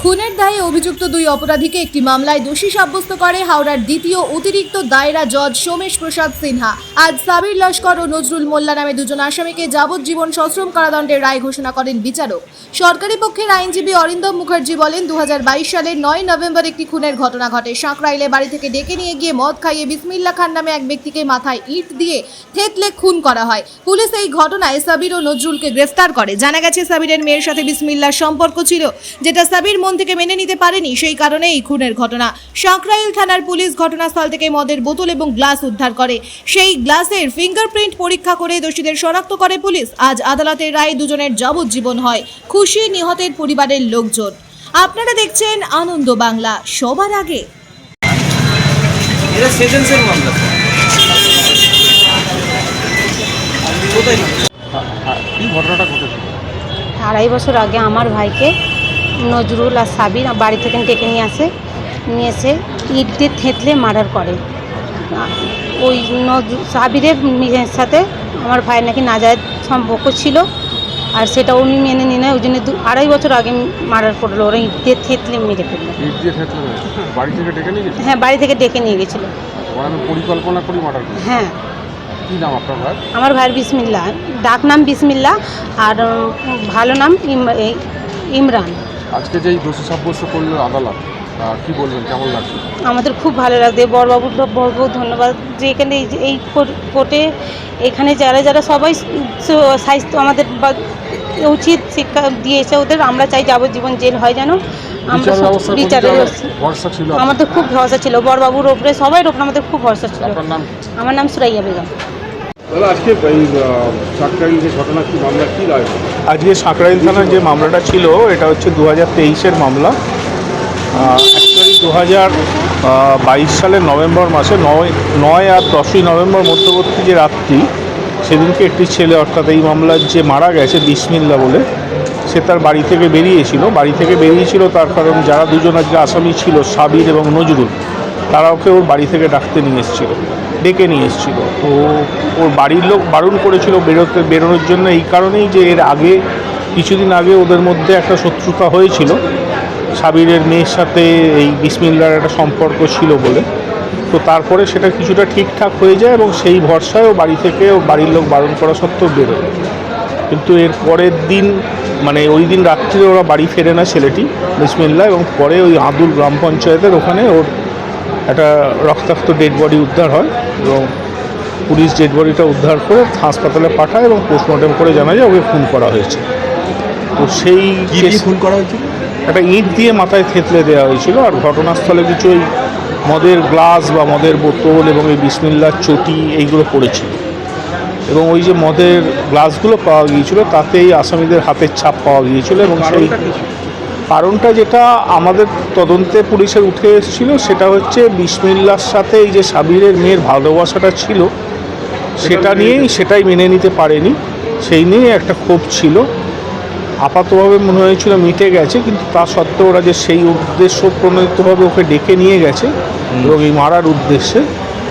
খুনের দায়ে অভিযুক্ত দুই অপরাধীকে একটি মামলায় দোষী সাব্যস্ত করে হাওড়ার দ্বিতীয় অতিরিক্ত দায়রা জজ সোমেশ প্রসাদ সিনহা। আজ সাবির লস্কর ও নজরুল মোল্লা নামে দুজন আসামিকে যাবজ্জীবন সশ্রম কারাদণ্ডের রায় ঘোষণা করেন বিচারক। সরকারি পক্ষের আইনজীবী অরিন্দম মুখার্জি বলেন, দুহাজার বাইশ সালের নয় নভেম্বর একটি খুনের ঘটনা ঘটে। সাঁকরাইলে বাড়ি থেকে ডেকে নিয়ে গিয়ে মদ খাইয়ে বিসমিল্লা খান নামে এক ব্যক্তিকে মাথায় ইট দিয়ে থেতলে খুন করা হয়। পুলিশ এই ঘটনায় সাবির ও নজরুলকে গ্রেফতার করে। জানা গেছে, সাবিরের মেয়ের সাথে বিসমিল্লার সম্পর্ক ছিল, যেটা সাবির মন থেকে মেনে নিতে পারেনি সেই কারণে এই খুনের ঘটনা। সাঁকরাইল থানার পুলিশ ঘটনাস্থল থেকে মদের বোতল এবং গ্লাস উদ্ধার করে। সেই গ্লাসের ফিঙ্গারপ্রিন্ট পরীক্ষা করে দোষীদের শনাক্ত করে পুলিশ। আজ আদালতের রায়ে দুজনের যাবজ্জীবন হয়। খুশি নিহতের পরিবারের লোকজন। আপনারা দেখছেন আনন্দ বাংলা সবার আগে। এটা সেজেন্সের মামলা। কোথায়? কি ঘটনাটা ঘটেছে? আড়াই বছর আগে আমার ভাইকে নজরুল আর সাবির বাড়ি থেকে ডেকে নিয়ে আসে নিয়ে এসে ইট দিয়ে থেতলে মার্ডার করে। ওই নজরুল সাবিরের মেয়ের সাথে আমার ভাইয়ের নাকি নাজায়জ সম্পর্ক ছিল আর সেটা উনি মেনে নিয়ে নেয়। ওই জন্য দু- আড়াই বছর আগে মার্ডার করল ওরা ইট দিয়ে থেতলে মেরে ফেলল? হ্যাঁ বাড়ি থেকে ডেকে নিয়ে গেছিল? পরিকল্পনা করি মার্ডার হ্যাঁ। কি নাম আপনার ভাই আমার ভাইয়ের বিসমিল্লা ডাক নাম বিসমিল্লা আর ভালো নাম ইমরান। আজকে যেই দোষী সাব্যস্ত করল আদালত কি বলবেন কেমন লাগছে? আমাদের খুব ভালো লাগছে। বড়বাবুর বহুত বহুত ধন্যবাদ। যে এখানে এই যে এই কোর- কোর্টে এখানে যারা যারা সবাই স্বাস্থ্য আমাদের বা- উচিত শিক্ষা দিয়েছে ওদের আমরা চাই যাবজ্জীবন জেল হয় যেন। আমরা বিচারের? আমাদের খুব ভরসা ছিল। বড়বাবুর ওপরে সবাই ওপরে আমাদের খুব ভরসা ছিল। আমার নাম সুরাইয়া বেগম। আজকে এই যে ঘটনা কি মামলা কি রায়? আজকে সাঁকরাইল থানার যে মামলাটা ছিল, এটা হচ্ছে দু হাজার তেইশের মামলা। অ্যাকচুয়ালি দু হাজার বাইশ সালের নভেম্বর মাসে নয় নয় আর দশই নভেম্বর মধ্যবর্তী যে রাত্রি, সেদিনকে একটি ছেলে, অর্থাৎ এই মামলার যে মারা গেছে বিসমিল্লা বলে, সে তার বাড়ি থেকে বেরিয়েছিল। বাড়ি থেকে বেরিয়েছিল তার কারণ যারা দুজন আজকে আসামি ছিল, সাবির এবং নজরুল, তারা ওকে ওর বাড়ি থেকে ডাকতে নিয়ে এসেছিল। ডেকে নিয়ে এসেছিল। তো ওর বাড়ির লোক বারণ করেছিল বেরোতে, বেরোনোর জন্য এই কারণেই যে এর আগে, কিছুদিন আগে ওদের মধ্যে একটা শত্রুতা হয়েছিল। সাবিরের মেয়ের সাথে এই বিসমিল্লার একটা সম্পর্ক ছিল বলে। তো তারপরে সেটা কিছুটা ঠিকঠাক হয়ে যায় এবং সেই ভরসায় ও বাড়ি থেকে ও বাড়ির লোক বারণ করা সত্ত্বেও বেরোয়। কিন্তু এর পরের দিন মানে ওই দিন রাত্রিরে ওরা বাড়ি ফেরে না ছেলেটি বিসমিল্লা এবং পরে ওই আদুল গ্রাম পঞ্চায়েতের ওখানে ওর একটা রক্তাক্ত ডেড বডি উদ্ধার হয় এবং পুলিশ ডেড বডিটা উদ্ধার করে হাসপাতালে পাঠায় এবং পোস্টমর্টম করে জানা যায় ওকে খুন করা হয়েছে। তো সেই খুন করা হয়েছিল? একটা ইট দিয়ে মাথায় থেতলে দেওয়া হয়েছিল আর ঘটনাস্থলে কিছু ওই মদের গ্লাস বা মদের বোতল এবং এই বিসমিল্লার চটি এইগুলো পড়েছিল। এবং ওই যে মদের গ্লাসগুলো পাওয়া গিয়েছিল তাতে এই আসামিদের হাতের ছাপ পাওয়া গিয়েছিল এবং সেই কারণটা যেটা আমাদের তদন্তে পুলিশের উঠে এসেছিল সেটা হচ্ছে বিসমিল্লার সাথে এই যে সাবিরের মেয়ের ভালোবাসাটা ছিল সেটা নিয়েই সেটাই মেনে নিতে পারেনি। সেই নিয়ে একটা ক্ষোভ ছিল। আপাতভাবে মনে হয়েছিল মিটে গেছে কিন্তু তা সত্ত্বেও ওরা যে সেই উদ্দেশ্য প্রণোদিতভাবে ওকে ডেকে নিয়ে গেছে এবং এই মারার উদ্দেশ্যে।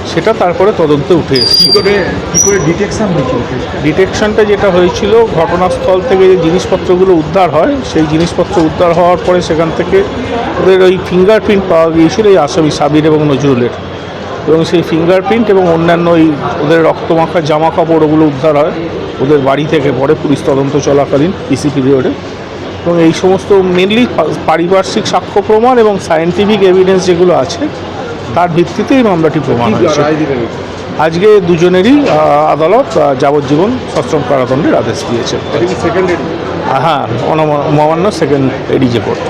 সেটা তারপরে তদন্তে উঠে কি এসেছে করে কি করে ডিটেকশন হয়েছিল? ডিটেকশনটা যেটা হয়েছিল ঘটনাস্থল থেকে যে জিনিসপত্রগুলো উদ্ধার হয় সেই জিনিসপত্র উদ্ধার হওয়ার পরে সেখান থেকে ওদের ওই ফিঙ্গারপ্রিন্ট পাওয়া গিয়েছিল এই আসামি সাবির এবং নজরুলের। এবং সেই ফিঙ্গারপ্রিন্ট এবং অন্যান্য ওই ওদের রক্তমাখা জামা কাপড় ওগুলো উদ্ধার হয় ওদের বাড়ি থেকে পরে পুলিশ তদন্ত চলাকালীন পিসি পিরিয়ডে এবং এই সমস্ত মেনলি পারিপার্শ্বিক সাক্ষ্য প্রমাণ এবং সায়েন্টিফিক এভিডেন্স যেগুলো আছে তার ভিত্তিতে এই মামলাটি প্রমাণ হয়েছে। আজকে দুজনেরই আদালত যাবজ্জীবন সশ্রম কারাদণ্ডের আদেশ দিয়েছে। হ্যাঁ অনমান্য সেকেন্ড এডিজে কোর্ট